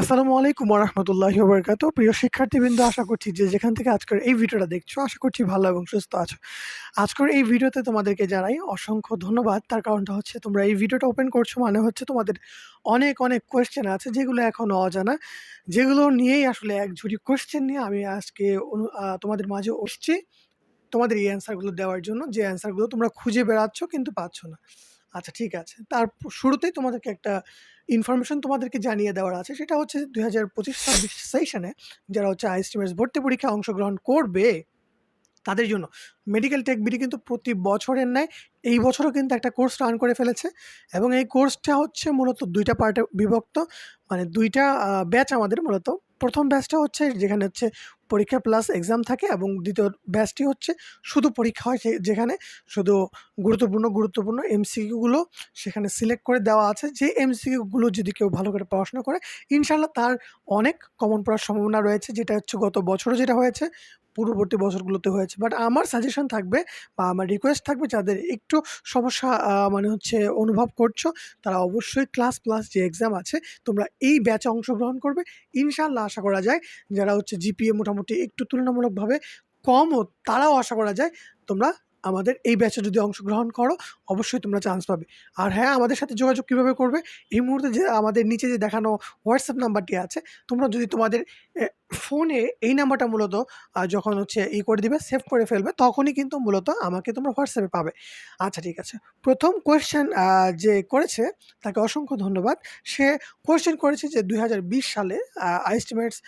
আসসালামু আলাইকুম রহমতুল্লাহি বরকাত প্রিয় শিক্ষার্থীবৃন্দ, আশা করছি যে যেখান থেকে আজকের এই ভিডিওটা দেখছ, আশা করছি ভালো এবং সুস্থ আছো। আজকের এই ভিডিওতে তোমাদেরকে জানাই অসংখ্য ধন্যবাদ। তার কারণটা হচ্ছে তোমরা এই ভিডিওটা ওপেন করছ মানে হচ্ছে তোমাদের অনেক অনেক কোয়েশ্চেন আছে, যেগুলো এখনও অজানা, যেগুলো নিয়েই আসলে এক ঝুড়ি কোয়েশ্চেন নিয়ে আমি আজকে তোমাদের মাঝে আসছি তোমাদের এই অ্যান্সারগুলো দেওয়ার জন্য। যে অ্যান্সারগুলো তোমরা খুঁজে বেড়াচ্ছ কিন্তু পাচ্ছ না। আচ্ছা ঠিক আছে। তার শুরুতেই তোমাদেরকে একটা ইনফরমেশন তোমাদেরকে জানিয়ে দেওয়ার আছে। সেটা হচ্ছে দুই হাজার পঁচিশ ছাব্বিশ সেশনে যারা হচ্ছে আইএসটিমেস ভর্তি পরীক্ষায় অংশগ্রহণ করবে, তাদের জন্য মেডিকেল টেক বিডি কিন্তু প্রতি বছরের ন্যায় এই বছরও কিন্তু একটা কোর্স রান করে ফেলেছে এবং এই কোর্সটা হচ্ছে মূলত দুইটা পার্টে বিভক্ত। মানে দুইটা ব্যাচ আমাদের মূলত। প্রথম ব্যাচটা হচ্ছে যেখানে হচ্ছে পরীক্ষা প্লাস এক্সাম থাকে এবং দ্বিতীয় ব্যাচটি হচ্ছে শুধু পরীক্ষা হয় যেখানে শুধু গুরুত্বপূর্ণ গুরুত্বপূর্ণ এমসিকিউগুলো সেখানে সিলেক্ট করে দেওয়া আছে। যে এমসিকিউগুলো যদি কেউ ভালো করে পড়াশোনা করে ইনশাল্লাহ তার অনেক কমন পড়ার সম্ভাবনা রয়েছে, যেটা হচ্ছে গত বছরও যেটা হয়েছে। পূর্ববর্তী বছরগুলোতে হয়েছে। বাট আমার সাজেশন থাকবে বা আমার রিকোয়েস্ট থাকবে যাদের একটু সমস্যা মানে হচ্ছে অনুভব করছ, তারা অবশ্যই ক্লাস প্লাস যে এক্সাম আছে, তোমরা এই ব্যাচে অংশগ্রহণ করবে। ইনশাল্লাহ আশা করা যায় যারা হচ্ছে জিপিএ মোটামুটি একটু তুলনামূলকভাবে কমও, তারাও আশা করা যায় তোমরা আমাদের এই ব্যাচে যদি অংশগ্রহণ করো, অবশ্যই তোমরা চান্স পাবে। আর হ্যাঁ আমাদের সাথে যোগাযোগ কীভাবে করবে? এই মুহূর্তে যে আমাদের নিচে যে দেখানো হোয়াটসঅ্যাপ নাম্বারটি আছে, তোমরা যদি তোমাদের ফোনে এই নাম্বারটা মূলত যখন হচ্ছে ই করে দিবে সেভ করে ফেলবে, তখনই কিন্তু মূলত আমাকে তোমরা হোয়াটসঅ্যাপে পাবে। আচ্ছা ঠিক আছে। প্রথম কোয়েশ্চেন যে করেছে, তাকে অসংখ্য ধন্যবাদ। সে কোয়েশ্চেন করেছে যে দুই হাজার বিশ সালে আইস্টিমেটস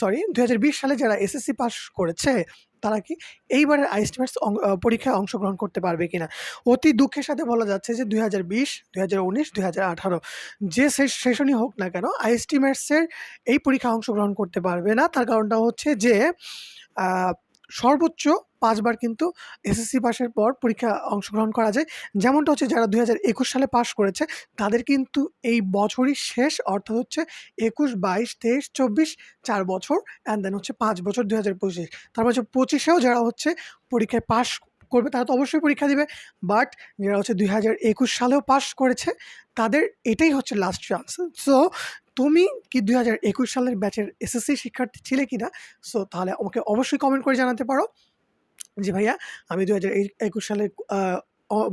সরি দুই হাজার বিশ সালে যারা এসএসসি পাস করেছে তারা কি এইবারের আইস্টিমেটস পরীক্ষায় অংশগ্রহণ করতে পারবে কিনা? অতি দুঃখের সাথে বলা যাচ্ছে যে দুই হাজার বিশ হাজার উনিশ হাজার আঠারো, যে সেশ- সেশনই হোক না কেন আইএসটি আইস্টিমেটসের এই পরীক্ষায় অংশগ্রহণ করতে পারবে না। তার কারণটা হচ্ছে যে সর্বোচ্চ পাঁচবার কিন্তু এসএসসি পাসের পর পরীক্ষা অংশগ্রহণ করা যায়। যেমনটা হচ্ছে যারা দুই হাজার একুশ সালে পাশ করেছে, তাদের কিন্তু এই বছরই শেষ, অর্থাৎ হচ্ছে একুশ, বাইশ, তেইশ, চব্বিশ, চার বছর অ্যান্ড দেন হচ্ছে পাঁচ বছর দুই হাজার পঁচিশ। তারপর হচ্ছে পঁচিশেও যারা হচ্ছে পরীক্ষায় পাশ করবে, তারা তো অবশ্যই পরীক্ষা দিবে। বাট যারা হচ্ছে দুই হাজার একুশ সালেও পাশ করেছে, তাদের এটাই হচ্ছে লাস্ট চান্স সো তুমি কি দুই হাজার একুশ সালের ব্যাচের এসএসসি শিক্ষার্থী ছিলে কি না সো তাহলে আমাকে অবশ্যই কমেন্ট করে জানাতে পারো। যে, ভাইয়া, আমি দু হাজার একুশ সালের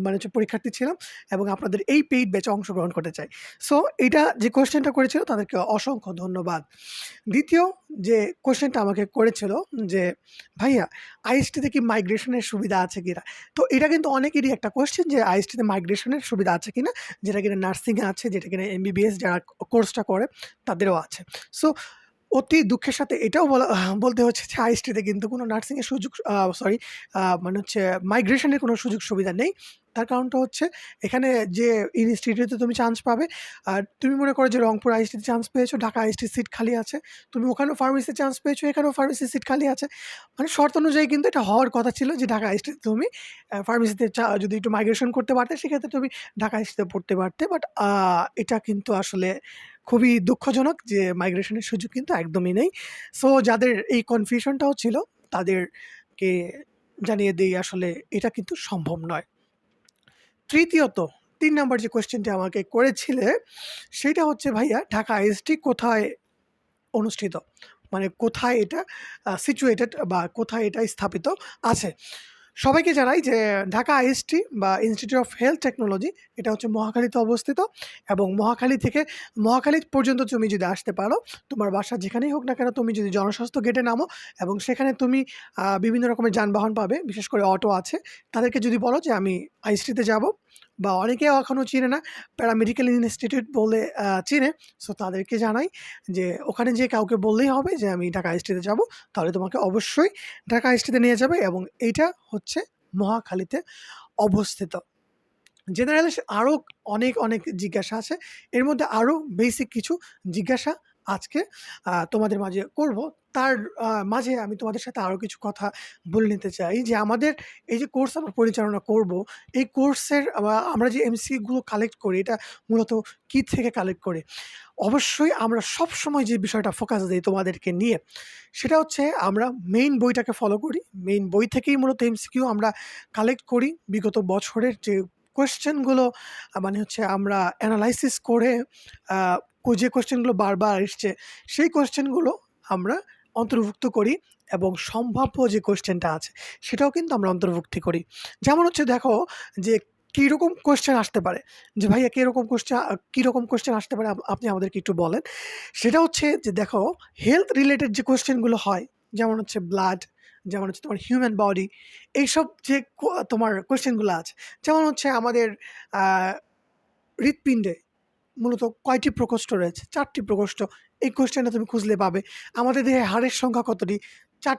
মানে হচ্ছে পরীক্ষার্থী ছিলাম এবং আপনাদের এই পেইড ব্যাচে অংশগ্রহণ করতে চাই। সো, এটা যে কোয়েশ্চেনটা করেছিল তাদেরকে অসংখ্য ধন্যবাদ। দ্বিতীয় যে, কোশ্চেনটা আমাকে করেছিল যে, ভাইয়া, আইএসটিতে কি মাইগ্রেশনের সুবিধা আছে কিনা? তো এটা কিন্তু অনেকেরই একটা কোশ্চেন যে, আইএসটিতে মাইগ্রেশনের সুবিধা আছে কিনা? যেটা কিনা নার্সিংয়ে আছে, যেটা কিনা এমবিবিএস যারা কোর্সটা করে, তাদেরও আছে। সো অতি দুঃখের সাথে এটাও বলা বলতে হচ্ছে যে আইএসটিতে কিন্তু কোনো নার্সিংয়ের সুযোগ সরি মানে হচ্ছে মাইগ্রেশনের কোনো সুযোগ সুবিধা নেই। তার কারণটা হচ্ছে এখানে যে ইনস্টিটিউটে তুমি চান্স পাবে, আর তুমি মনে করো যে রংপুর আইএসটিতে চান্স পেয়েছ, ঢাকা আইএসটির সিট খালি আছে, তুমি ওখানেও ফার্মেসিতে চান্স পেয়েছ, এখানেও ফার্মেসির সিট খালি আছে। মানে শর্ত অনুযায়ী কিন্তু এটা হওয়ার কথা ছিল যে ঢাকা আইএসটিতে তুমি ফার্মেসিতে যদি একটু মাইগ্রেশন করতে পারতে, সেক্ষেত্রে তুমি ঢাকা আইএসটিতে পড়তে পারতে। বাট এটা কিন্তু আসলে খুবই দুঃখজনক যে মাইগ্রেশনের সুযোগ কিন্তু একদমই নেই। সো যাদের এই কনফিউশনটাও ছিল, তাদেরকে জানিয়ে দিই আসলে এটা কিন্তু সম্ভব নয়। তৃতীয়ত, তিন নম্বর যে কোয়েশ্চেনটি আমাকে করেছিলে, সেটা হচ্ছে ভাইয়া, ঢাকা আইএসটি কোথায় অনুষ্ঠিত? মানে কোথায় এটা সিচুয়েটেড বা কোথায় এটা স্থাপিত আছে? সবাইকে জানাই যে ঢাকা আইএসটি বা ইনস্টিটিউট অফ হেলথ টেকনোলজি এটা হচ্ছে মহাখালীতে অবস্থিত এবং মহাখালী থেকে মহাখালী পর্যন্ত তুমি যদি আসতে পারো, তোমার বাসা যেখানেই হোক না কেন তুমি যদি জনস্বাস্থ্য গেটে নামো এবং সেখানে তুমি বিভিন্ন রকমের যানবাহন পাবে, বিশেষ করে অটো আছে, তাদেরকে যদি বলো যে আমি আইএসটিতে যাব বা অনেকে এখনও চিনে না প্যারামেডিক্যাল ইনস্টিটিউট বলে চিনে। সো তাদেরকে জানাই যে, ওখানে যে কাউকে বললেই হবে যে, আমি ঢাকা আইএসটিতে যাব। তাহলে তোমাকে অবশ্যই ঢাকা আইএসটিতে নিয়ে যাবে এবং এইটা হচ্ছে মহাখালীতে অবস্থিত। জেনারেল আরও অনেক অনেক জিজ্ঞাসা আছে। এর মধ্যে আরও বেসিক কিছু জিজ্ঞাসা আজকে তোমাদের মাঝে করব। তার মাঝে আমি তোমাদের সাথে আরও কিছু কথা বলে নিতে চাই যে আমাদের এই যে কোর্স আমরা পরিচালনা করব, এই কোর্সের আমরা যে এমসিগুলো কালেক্ট করি, এটা মূলত কি থেকে কালেক্ট করে? অবশ্যই আমরা সব সময় যে বিষয়টা ফোকাস দিই তোমাদেরকে নিয়ে, সেটা হচ্ছে আমরা মেইন বইটাকে ফলো করি। মেইন বই থেকেই মূলত এমসিকিউ আমরা কালেক্ট করি। বিগত বছরের যে কোয়েশ্চেনগুলো মানে হচ্ছে আমরা অ্যানালাইসিস করে যে কোয়েশ্চেনগুলো বারবার এসছে, সেই কোয়েশ্চেনগুলো আমরা অন্তর্ভুক্ত করি এবং সম্ভাব্য যে কোয়েশ্চেনটা আছে, সেটাও কিন্তু আমরা অন্তর্ভুক্তি করি। যেমন হচ্ছে দেখো যে কীরকম কোয়েশ্চেন আসতে পারে? যে ভাইয়া কীরকম কোয়েশ্চা কীরকম কীরকম কোয়েশ্চেন আসতে পারে আপনি আমাদেরকে একটু বলেন। সেটা হচ্ছে যে দেখো হেলথ রিলেটেড যে কোয়েশ্চেনগুলো হয়, যেমন হচ্ছে ব্লাড, যেমন হচ্ছে তোমার হিউম্যান বডি এইসব যে তোমার কোয়েশ্চেনগুলো আছে। যেমন হচ্ছে আমাদের হৃৎপিণ্ডে মূলত কয়টি প্রকোষ্ঠ রয়েছে? চারটি প্রকোষ্ঠ। এই কোয়েশ্চেনটা তুমি খুঁজলে পাবে। আমাদের দেহে হাড়ের সংখ্যা কতটি? চার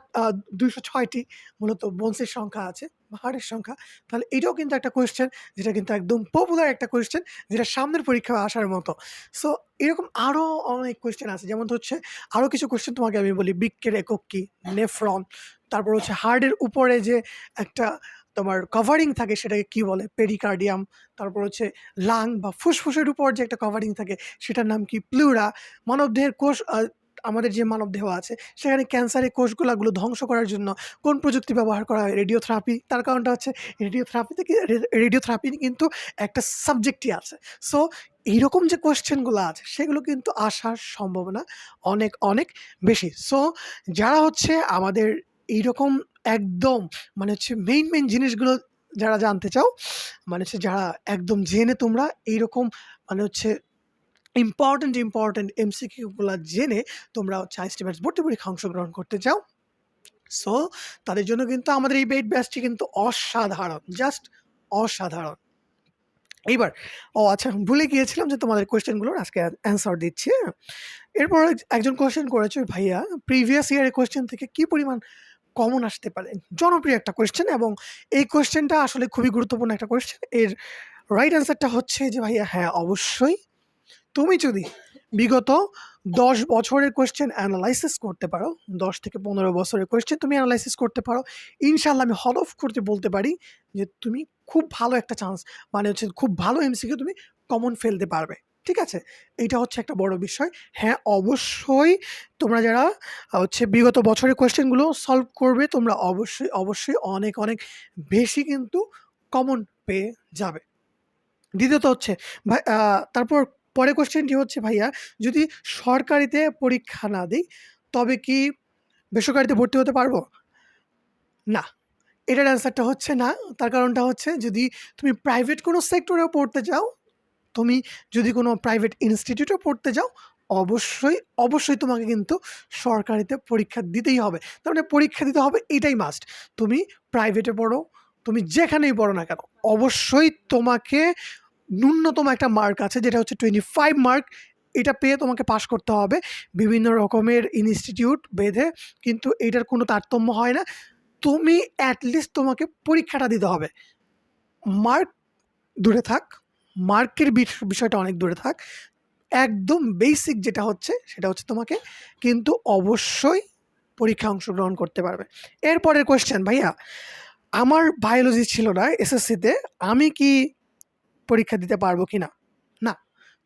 দুইশো ছয়টি মূলত বোনসের সংখ্যা আছে, বা হাড়ের সংখ্যা। তাহলে এটাও কিন্তু একটা কোয়েশ্চেন যেটা কিন্তু একদম পপুলার একটা কোয়েশ্চেন যেটা সামনের পরীক্ষায় আসার মতো। সো এরকম আরও অনেক কোয়েশ্চেন আছে। যেমন হচ্ছে আরও কিছু কোয়েশ্চেন তোমাকে আমি বলি, বৃক্কের একক কি? নেফ্রন। তারপর হচ্ছে হার্টের উপরে যে একটা তোমার কভারিং থাকে সেটাকে কি বলে? পেরিকার্ডিয়াম। তারপর হচ্ছে লাং বা ফুসফুসের উপর যে একটা কভারিং থাকে সেটার নাম কি? প্লুরা। মানবদেহের কোষ আমাদের যে মানবদেহ আছে সেখানে ক্যান্সারের কোষগুলাগুলো ধ্বংস করার জন্য কোন প্রযুক্তি ব্যবহার করা হয়? রেডিওথেরাপি। তার কারণটা হচ্ছে রেডিওথেরাপি থেকে রেডিওথেরাপি কিন্তু একটা সাবজেক্টই আছে। সো এইরকম যে কোয়েশ্চেনগুলো আছে সেগুলো কিন্তু আসার সম্ভাবনা অনেক, অনেক বেশি। সো যারা হচ্ছে আমাদের এইরকম একদম মানে হচ্ছে মেইন, মেইন জিনিসগুলো যারা জানতে চাও, মানে হচ্ছে যারা একদম জেনে তোমরা এইরকম মানে হচ্ছে ইম্পোর্টেন্ট, ইম্পোর্টেন্ট এমসিকিউ গুলা জেনে তোমরা হচ্ছে আইসটিমেটস ভর্তি পরীক্ষায় অংশগ্রহণ করতে চাও। সো তাদের জন্য কিন্তু আমাদের এই বেড ব্যাচটি কিন্তু অসাধারণ। জাস্ট অসাধারণ। এইবার ও আচ্ছা ভুলে গিয়েছিলাম যে তোমাদের কোয়েশ্চেনগুলোর আজকে অ্যান্সার দিচ্ছি, হ্যাঁ? এরপর একজন কোয়েশ্চেন করেছে, "ভাইয়া প্রিভিয়াস ইয়ারের কোয়েশ্চেন থেকে কি পরিমাণ কমন আসতে পারে?" জনপ্রিয় একটা কোয়েশ্চেন এবং এই কোয়েশ্চেনটা আসলে খুবই গুরুত্বপূর্ণ একটা কোয়েশ্চেন। এর রাইট অ্যান্সারটা হচ্ছে যে ভাইয়া হ্যাঁ, অবশ্যই তুমি যদি বিগত ১০ বছরের কোয়েশ্চেন অ্যানালাইসিস করতে পারো, ১০ থেকে ১৫ বছরের কোয়েশ্চেন তুমি অ্যানালাইসিস করতে পারো, ইনশাল্লাহ আমি হলফ করতে বলতে পারি যে তুমি খুব ভালো একটা চান্স মানে হচ্ছে খুব ভালো এমসিকে তুমি কমন ফেলতে পারবে। ঠিক আছে? এইটা হচ্ছে একটা বড় বিষয়। হ্যাঁ, অবশ্যই তোমরা যারা হচ্ছে বিগত বছরের কোয়েশ্চেনগুলো সলভ করবে তোমরা অবশ্যই, অবশ্যই অনেক, অনেক বেশি কিন্তু কমন পেয়ে যাবে। দ্বিতীয়ত হচ্ছে ভাই তারপর পরের কোয়েশ্চেনটি হচ্ছে, "ভাইয়া যদি সরকারিতে পরীক্ষা না দিই তবে কি বেসরকারিতে ভর্তি হতে পারব?" না। এটার অ্যান্সারটা হচ্ছে না। তার কারণটা হচ্ছে যদি তুমি প্রাইভেট কোনো সেক্টরেও পড়তে যাও, তুমি যদি কোনো প্রাইভেট ইনস্টিটিউটেও পড়তে যাও, অবশ্যই, অবশ্যই তোমাকে কিন্তু সরকারিতে পরীক্ষা দিতেই হবে। তার মানে পরীক্ষা দিতে হবে এটাই মাস্ট। তুমি প্রাইভেটে পড়ো, তুমি যেখানেই পড়ো না কেন, অবশ্যই তোমাকে ন্যূনতম একটা মার্ক আছে যেটা হচ্ছে 25 মার্ক। এটা পেয়ে তোমাকে পাশ করতে হবে। বিভিন্ন রকমের ইনস্টিটিউট বেঁধে কিন্তু এটার কোনো তারতম্য হয় না। তুমি এট লিস্ট তোমাকে পরীক্ষাটা দিতে হবে। মার্ক দূরে থাক। মার্কের বিষ বিষয়টা অনেক দূরে থাক। একদম বেসিক যেটা হচ্ছে সেটা হচ্ছে তোমাকে কিন্তু অবশ্যই পরীক্ষা অংশগ্রহণ করতে পারবে। এরপরের কোয়েশ্চেন, "ভাইয়া আমার বায়োলজি ছিল না এসএসসিতে। আমি কি পরীক্ষা দিতে পারব কি না, না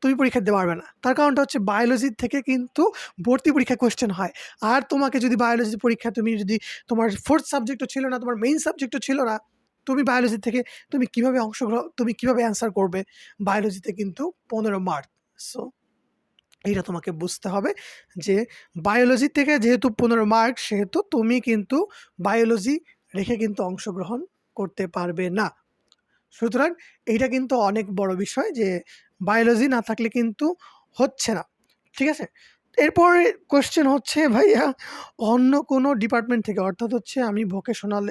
তুমি পরীক্ষা দিতে পারবে না। তার কারণটা হচ্ছে বায়োলজির থেকে কিন্তু ভর্তি পরীক্ষা কোয়েশ্চেন হয়। আর তোমাকে যদি বায়োলজি পরীক্ষা তুমি যদি তোমার ফোর্থ সাবজেক্টও ছিল না, তোমার মেইন সাবজেক্টও ছিল না, তুমি বায়োলজি থেকে তুমি কীভাবে অংশগ্রহণ তুমি কীভাবে অ্যান্সার করবে? বায়োলজিতে কিন্তু ১৫ মার্ক। সো এইটা তোমাকে বুঝতে হবে যে বায়োলজি থেকে যেহেতু ১৫ মার্ক সেহেতু তুমি কিন্তু বায়োলজি রেখে কিন্তু অংশগ্রহণ করতে পারবে না। সুতরাং এইটা কিন্তু অনেক বড় বিষয় যে বায়োলজি না থাকলে কিন্তু হচ্ছে না। ঠিক আছে? এরপর কোয়েশ্চেন হচ্ছে, "ভাইয়া অন্য কোনো ডিপার্টমেন্ট থেকে অর্থাৎ হচ্ছে আমি ভোকেশনাল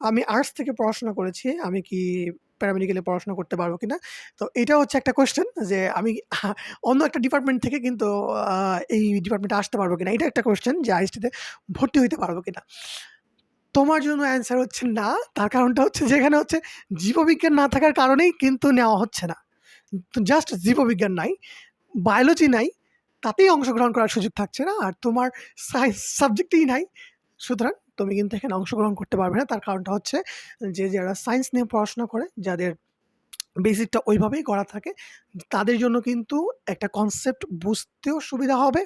আমি আর্টস থেকে পড়াশোনা করেছি। আমি কি প্যারামেডিকেলে পড়াশোনা করতে পারব কিনা?" তো এটা হচ্ছে একটা কোয়েশ্চেন যে আমি অন্য একটা ডিপার্টমেন্ট থেকে কিন্তু এই ডিপার্টমেন্টে আসতে পারব কিনা? এটা একটা কোয়েশ্চেন যে আইএসটিতে ভর্তি হইতে পারব কিনা? তোমার জন্য অ্যান্সার হচ্ছে না। তার কারণটা হচ্ছে যেখানে হচ্ছে জীববিজ্ঞান না থাকার কারণেই কিন্তু নেওয়া হচ্ছে না। জাস্ট জীববিজ্ঞান নাই, বায়োলজি নাই, তাতেই অংশগ্রহণ করার সুযোগ থাকছে না। আর তোমার সায়েন্স সাবজেক্টই নাই। সুতরাং তুমি কিন্তু এখানে অংশগ্রহণ করতে পারবে না। তার কারণটা হচ্ছে যে যারা সায়েন্স নিয়ে পড়াশোনা করে, যাদের বেসিকটা ওইভাবেই করা থাকে, তাদের জন্য কিন্তু একটা কনসেপ্ট বুঝতেও সুবিধা হবে।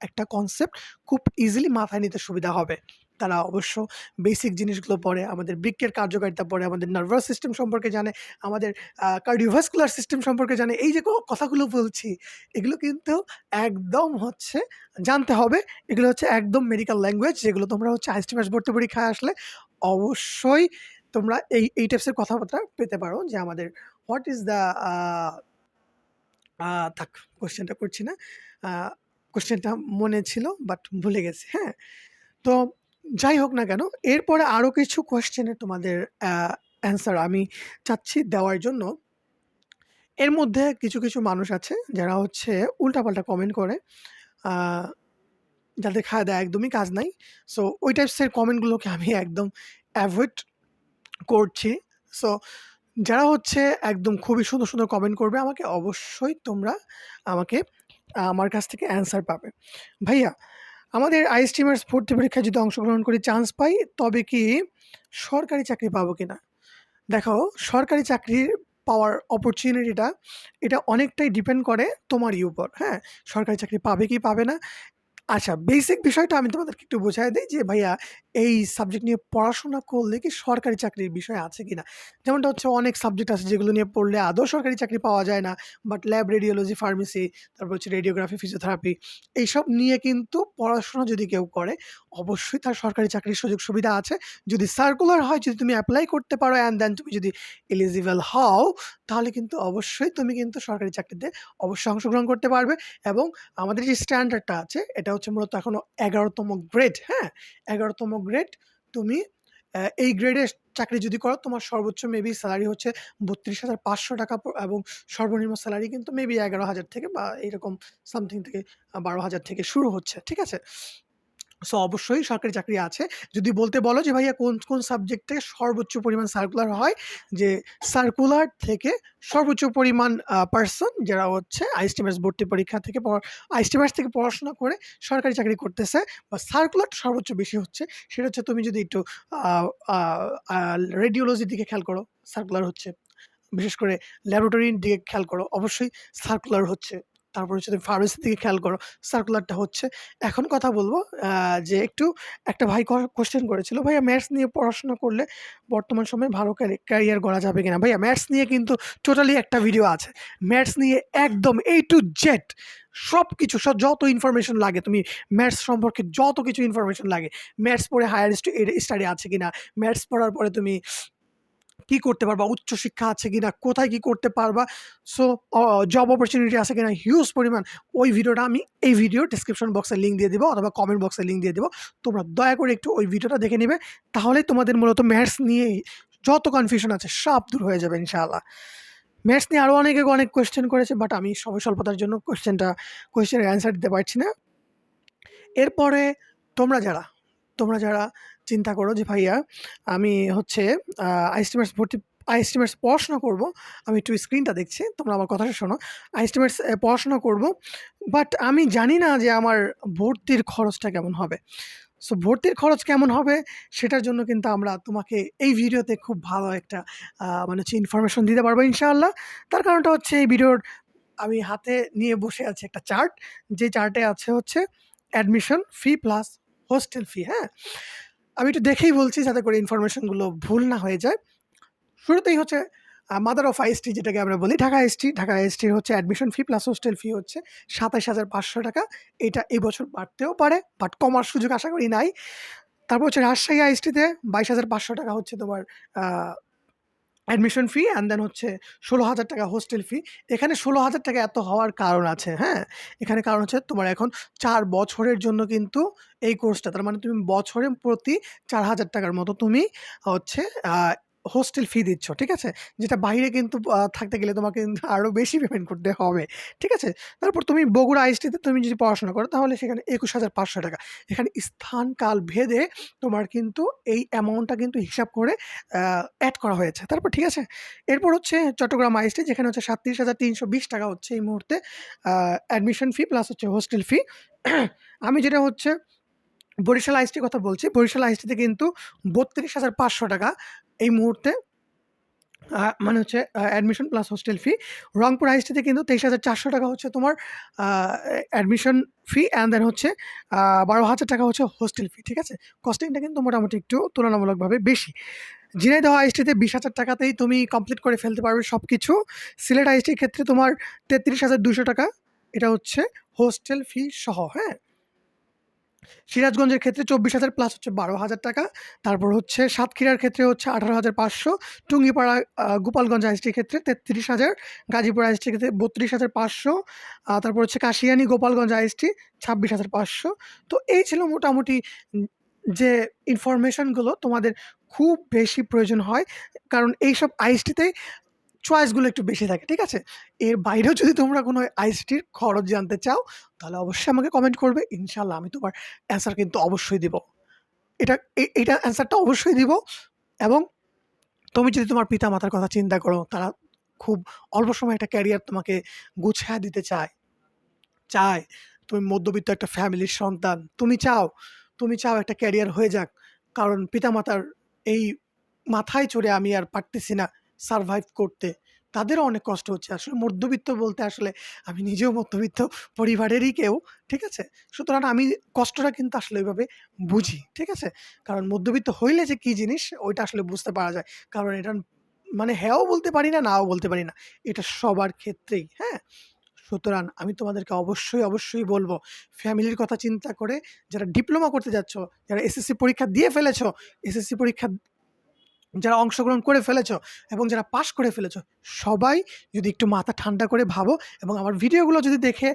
একটা কনসেপ্ট খুব ইজিলি মাথায় নিতে সুবিধা হবে। তারা অবশ্য বেসিক জিনিসগুলো পড়ে, আমাদের বৃক্কের কার্যকারিতা পড়ে, আমাদের নার্ভাস সিস্টেম সম্পর্কে জানে, আমাদের কার্ডিওভাস্কুলার সিস্টেম সম্পর্কে জানে। এই যে কথাগুলো বলছি, এগুলো কিন্তু একদম হচ্ছে জানতে হবে। এগুলো হচ্ছে একদম মেডিকেল ল্যাঙ্গুয়েজ যেগুলো তোমরা হচ্ছে আইসটিমাস ভর্তি পরীক্ষায় আসলে অবশ্যই তোমরা এই এই টাইপসের কথাবার্তা পেতে পারো যে আমাদের হোয়াট ইজ দ্য থাক কোয়েশ্চেনটা করছি না। আ কোয়েশ্চেনটা মনে ছিল বাট ভুলে গেছি। হ্যাঁ? তো যাই হোক না কেন, এরপরে আরও কিছু কোয়েশ্চেনের তোমাদের অ্যান্সার আমি চাচ্ছি দেওয়ার জন্য। এর মধ্যে কিছু, কিছু মানুষ আছে যারা হচ্ছে উল্টাপাল্টা কমেন্ট করে। যাদের খাওয়া-দাওয়া একদমই কাজ নাই। সো ওই টাইপসের কমেন্টগুলোকে আমি একদম অ্যাভয়েড করছি। সো যারা হচ্ছে একদম খুবই সুন্দর, সুন্দর কমেন্ট করবে আমাকে অবশ্যই তোমরা আমাকে আমার কাছ থেকে অ্যান্সার পাবে। ভাইয়া আমাদের আইসটিমার্স ভর্তি পরীক্ষায় যদি অংশগ্রহণ করে চান্স পাই, তবে কি সরকারি চাকরি পাবো কি না দেখো, সরকারি চাকরির পাওয়ার অপরচুনিটিটা এটা অনেকটাই ডিপেন্ড করে তোমারই উপর। হ্যাঁ? সরকারি চাকরি পাবে কি পাবে না? আচ্ছা বেসিক বিষয়টা আমি তোমাদেরকে একটু বোঝাই দেই যে ভাইয়া এই সাবজেক্ট নিয়ে পড়াশোনা করলে কি সরকারি চাকরির বিষয় আছে কিনা? যেমনটা হচ্ছে অনেক সাবজেক্ট আছে যেগুলো নিয়ে পড়লে আদৌ সরকারি চাকরি পাওয়া যায় না। বাট ল্যাব রেডিওলজি, ফার্মেসি, তারপর হচ্ছে রেডিওগ্রাফি, ফিজিওথেরাপি এইসব নিয়ে কিন্তু পড়াশোনা যদি কেউ করে অবশ্যই তার সরকারি চাকরির সুযোগ সুবিধা আছে। যদি সার্কুলার হয়, যদি তুমি অ্যাপ্লাই করতে পারো অ্যান্ড দেন তুমি যদি এলিজিবল হও তাহলে কিন্তু অবশ্যই তুমি কিন্তু সরকারি চাকরিতে অবশ্যই অংশগ্রহণ করতে পারবে এবং আমাদের যে স্ট্যান্ডার্ডটা আছে এটা হচ্ছে মূলত এখনও এগারোতম গ্রেড, হ্যাঁ? এগারোতম গ্রেড তুমি এই গ্রেডের চাকরি যদি করো তোমার সর্বোচ্চ মেবি স্যালারি হচ্ছে ৩২,৫০০ টাকা এবং সর্বনিম্ন স্যালারি কিন্তু মেবি ১১,০০০ থেকে বা এরকম সামথিং থেকে বারো হাজার থেকে শুরু হচ্ছে। ঠিক আছে? সো অবশ্যই সরকারি চাকরি আছে। যদি বলতে বলো যে ভাইয়া কোন, কোন সাবজেক্টে সর্বোচ্চ পরিমাণ সার্কুলার হয়? যে সার্কুলার থেকে সর্বোচ্চ পরিমাণ পার্সন যারা হচ্ছে আইসটিমাস ভর্তি পরীক্ষা থেকে পড়া আইসটিমাস থেকে পড়াশোনা করে সরকারি চাকরি করতেছে বা সার্কুলার সর্বোচ্চ বেশি হচ্ছে সেটা হচ্ছে তুমি যদি একটু রেডিওলজির দিকে খেয়াল করো, সার্কুলার হচ্ছে। বিশেষ করে ল্যাবরেটরির দিকে খেয়াল করো, অবশ্যই সার্কুলার হচ্ছে। তারপর তুমি ফার্মেসির দিকে খেয়াল করো, সার্কুলারটা হচ্ছে। এখন কথা বলব যে একটু একটা ভাই ক কোয়েশ্চেন করেছিল, "ভাইয়া ম্যাথস নিয়ে পড়াশোনা করলে বর্তমান সময়ে ভালো ক্যারি ক্যারিয়ার গড়া যাবে কিনা?" ভাইয়া ম্যাথস নিয়ে কিন্তু টোটালি একটা ভিডিও আছে। ম্যাথস নিয়ে একদম A to Z সবকিছু স যত ইনফরমেশন লাগে তুমি ম্যাথস সম্পর্কে যত কিছু ইনফরমেশন লাগে, ম্যাথস পড়ে হায়ার স্ট স্টাডি আছে কিনা? ম্যাথস পড়ার পরে তুমি কি করতে পারবা? উচ্চশিক্ষা আছে কিনা? কোথায় কি করতে পারবা? সো জব অপরচুনিটি আছে কিনা? হিউজ পরিমাণ ওই ভিডিওটা আমি এই ভিডিও ডেসক্রিপশন বক্সে লিঙ্ক দিয়ে দেবো অথবা কমেন্ট বক্সে লিঙ্ক দিয়ে দিব। তোমরা দয়া করে একটু ওই ভিডিওটা দেখে নেবে তাহলেই তোমাদের মূলত ম্যাথস নিয়ে যত কনফিউশন আছে সব দূর হয়ে যাবে ইনশাআল্লাহ। ম্যাথস নিয়ে আরও অনেকে অনেক কোয়েশ্চেন করেছে বাট আমি সময় স্বল্পতার জন্য কোয়েশ্চেনটা কোয়েশ্চেনের অ্যান্সার দিতে পারছি না। এরপরে তোমরা যারা, তোমরা যারা চিন্তা করো যে, ভাইয়া, আমি হচ্ছে আ আইসটিমাস ভর্তি আইসটিমাস পড়াশোনা করব। আমি একটু স্ক্রিনটা দেখছি। তোমরা আমার কথাটা শোনো। আইসটিমাস এ, পড়াশোনা করব। বাট আমি জানি না যে আমার ভর্তির খরচটা কেমন হবে। সো ভর্তির খরচ কেমন হবে, সেটার জন্য কিন্তু আমরা তোমাকে এই ভিডিওতে খুব ভালো একটা মানে হচ্ছে ইনফরমেশন দিতে পারব ইনশাআল্লাহ। তার কারণটা হচ্ছে এই ভিডিওর, আমি হাতে নিয়ে বসে আছি একটা চার্ট। যে চার্টে আছে হচ্ছে admission fee plus hostel fee, হ্যাঁ? আমি একটু দেখেই বলছি যাতে করে ইনফরমেশনগুলো ভুল না হয়ে যায়। শুরুতেই হচ্ছে মাদার অফ আইএসটি যেটাকে আমরা বলি ঢাকা আইএসটি। ঢাকা আইএসটির হচ্ছে admission fee plus hostel fee হচ্ছে ৳২৭,৫০০ টাকা। এটা এবছর বাড়তেও পারে বাট কমার সুযোগ আশা করি নাই। তারপর হচ্ছে রাজশাহী আইএসটিতে ৳২২,৫০০ টাকা হচ্ছে তোমার অ্যাডমিশন ফি অ্যান্ড দেন হচ্ছে ষোলো হাজার টাকা হোস্টেল ফি। এখানে ষোলো হাজার টাকা এত হওয়ার কারণ আছে, হ্যাঁ? এখানে কারণ হচ্ছে তোমার এখন চার বছরের জন্য কিন্তু এই কোর্সটা তার মানে তুমি বছরে প্রতি ৳৪,০০০ টাকার মতো তুমি হচ্ছে হোস্টেল ফি দিচ্ছ। ঠিক আছে? যেটা বাইরে কিন্তু থাকতে গেলে তোমাকে কিন্তু আরও বেশি পেমেন্ট করতে হবে। ঠিক আছে? তারপর তুমি বগুড়া আইএসটিতে তুমি যদি পড়াশোনা করো তাহলে সেখানে ৳২১,৫০০ টাকা। এখানে স্থান কাল ভেদে তোমার কিন্তু এই অ্যামাউন্টটা কিন্তু হিসাব করে অ্যাড করা হয়েছে। তারপর ঠিক আছে? এরপর হচ্ছে চট্টগ্রাম আইএসটি যেখানে হচ্ছে ৳৩৭,৩২০ টাকা হচ্ছে এই মুহূর্তে অ্যাডমিশন ফি প্লাস হচ্ছে হোস্টেল ফি। আমি যেটা হচ্ছে বরিশাল আইএসটির কথা বলছি। বরিশাল আইএসটিতে কিন্তু ৳৩২,৫০০ টাকা এই মুহূর্তে মানে হচ্ছে admission plus hostel fee. Rangpur আইএসটিতে কিন্তু ৳২৩,৪০০ হচ্ছে তোমার অ্যাডমিশন ফি অ্যান্ড দেন হচ্ছে বারো হাজার টাকা হচ্ছে হোস্টেল ফি। ঠিক আছে? কস্টিংটা কিন্তু মোটামুটি একটু তুলনামূলকভাবে বেশি। ঝিনাইদহ আইএসটিতে ৳২০,০০০ তেই তুমি কমপ্লিট করে ফেলতে পারবে সব কিছু সিলেট আইএসটির ক্ষেত্রে তোমার ৳৩৩,২০০ এটা হচ্ছে হোস্টেল ফি সহ, হ্যাঁ? সিরাজগঞ্জের ক্ষেত্রে ২৪,০০০ প্লাস হচ্ছে ৳১২,০০০ তারপর হচ্ছে সাতক্ষীরার ক্ষেত্রে হচ্ছে ১৮,৫০০ টুঙ্গিপাড়া গোপালগঞ্জ আইএসটির ক্ষেত্রে ৩৩,০০০ গাজীপুর আইএসটির ক্ষেত্রে বত্রিশ হাজার পাঁচশো। তারপর হচ্ছে কাশিয়ানী গোপালগঞ্জ আইসটি ছাব্বিশ হাজার পাঁচশো। তো এই ছিল মোটামুটি যে ইনফরমেশনগুলো তোমাদের খুব বেশি প্রয়োজন হয়। কারণ এইসব আইএসটিতেই চয়েসগুলো একটু বেশি থাকে। ঠিক আছে? এর বাইরেও যদি তোমরা কোনো আইএসটির খরচ জানতে চাও, তাহলে অবশ্যই আমাকে কমেন্ট করবে। ইনশাল্লাহ আমি তোমার অ্যান্সার কিন্তু অবশ্যই দিব। এটা এ এটার অ্যান্সারটা অবশ্যই দিব এবং তুমি যদি তোমার পিতা-মাতার কথা চিন্তা করো, তারা খুব অল্প সময় একটা ক্যারিয়ার তোমাকে গুছায়া দিতে চায়। চায় তুমি মধ্যবিত্ত একটা ফ্যামিলির সন্তান। তুমি চাও তুমি চাও একটা ক্যারিয়ার হয়ে যাক। কারণ পিতা-মাতার এই মাথায় চড়ে আমি আর পারতেছি না সারভাইভ করতে। তাদেরও অনেক কষ্ট হচ্ছে। আসলে মধ্যবিত্ত বলতে আসলে আমি নিজেও মধ্যবিত্ত পরিবারেরই কেউ। ঠিক আছে? সুতরাং আমি কষ্টটা কিন্তু আসলে ওইভাবে বুঝি। ঠিক আছে? কারণ মধ্যবিত্ত হইলে যে কী জিনিস ওইটা আসলে বুঝতে পারা যায়। কারণ এটা মানে হ্যাঁও বলতে পারি না, নাও বলতে পারি না। এটা সবার ক্ষেত্রেই, হ্যাঁ? সুতরাং আমি তোমাদেরকে অবশ্যই, অবশ্যই বলব ফ্যামিলির কথা চিন্তা করে যারা ডিপ্লোমা করতে যাচ্ছ, যারা এসএসসি পরীক্ষা দিয়ে ফেলেছ, এসএসসি পরীক্ষা যারা অংশগ্রহণ করে ফেলেছ এবং যারা পাশ করে ফেলেছ, সবাই যদি একটু মাথা ঠান্ডা করে ভাবো এবং আমার ভিডিওগুলো যদি দেখে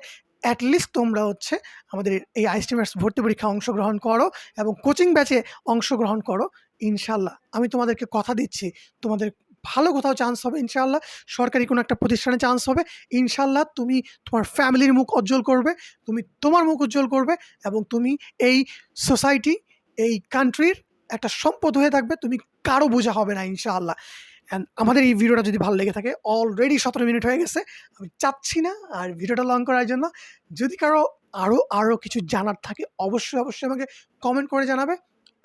এট লিস্ট তোমরা হচ্ছে আমাদের এই আইএসটি ম্যাথস ভর্তি পরীক্ষায় অংশগ্রহণ করো এবং কোচিং ব্যাচে অংশগ্রহণ করো। ইনশাল্লাহ আমি তোমাদেরকে কথা দিচ্ছি তোমাদের ভালো কোথাও চান্স হবে ইনশাআল্লাহ। সরকারি কোনো একটা প্রতিষ্ঠানে চান্স হবে। ইনশাল্লাহ তুমি তোমার ফ্যামিলির মুখ উজ্জ্বল করবে, তুমি তোমার মুখ উজ্জ্বল করবে এবং তুমি এই সোসাইটি, এই কান্ট্রির একটা সম্পদ হয়ে থাকবে। তুমি কারও বোঝা হবে না ইনশাআল্লাহ। অ্যান্ড আমাদের এই ভিডিওটা যদি ভালো লেগে থাকে অলরেডি ১৭ মিনিট হয়ে গেছে। আমি চাচ্ছি না আর ভিডিওটা লং করার জন্য। যদি কারও আরও আরও কিছু জানার থাকে অবশ্যই, অবশ্যই আমাকে কমেন্ট করে জানাবে।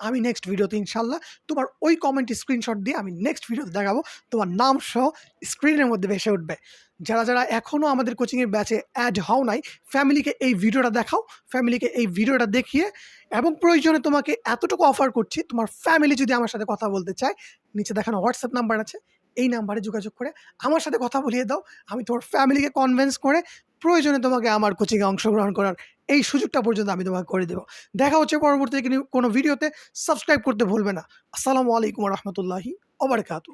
আমি নেক্সট ভিডিওতে ইনশাল্লাহ তোমার ওই কমেন্ট স্ক্রিনশট দিয়ে আমি নেক্সট ভিডিওতে দেখাবো। তোমার নাম সহ স্ক্রিনের মধ্যে ভেসে উঠবে। যারা, যারা এখনও আমাদের কোচিংয়ের ব্যাচে অ্যাড হও নাই, ফ্যামিলিকে এই ভিডিওটা দেখাও। ফ্যামিলিকে এই ভিডিওটা দেখিয়ে এবং প্রয়োজনে তোমাকে এতটুকু অফার করছি, তোমার ফ্যামিলি যদি আমার সাথে কথা বলতে চায়, নিচে দেখানো হোয়াটসঅ্যাপ নাম্বার আছে। এই নাম্বারে যোগাযোগ করে আমার সাথে কথা বলিয়ে দাও। আমি তোমার ফ্যামিলিকে কনভিন্স করে প্রয়োজনে তোমাকে আমার কোচিংয়ে অংশগ্রহণ করার এই সুযোগটা পর্যন্ত আমি তোমাকে করে দেবো দেখা হচ্ছে পরবর্তী কিনি ভিডিওতে। সাবস্ক্রাইব করতে ভুলবে না। আসসালামু আলাইকুম রহমতুল্লাহি ওবরকাতু।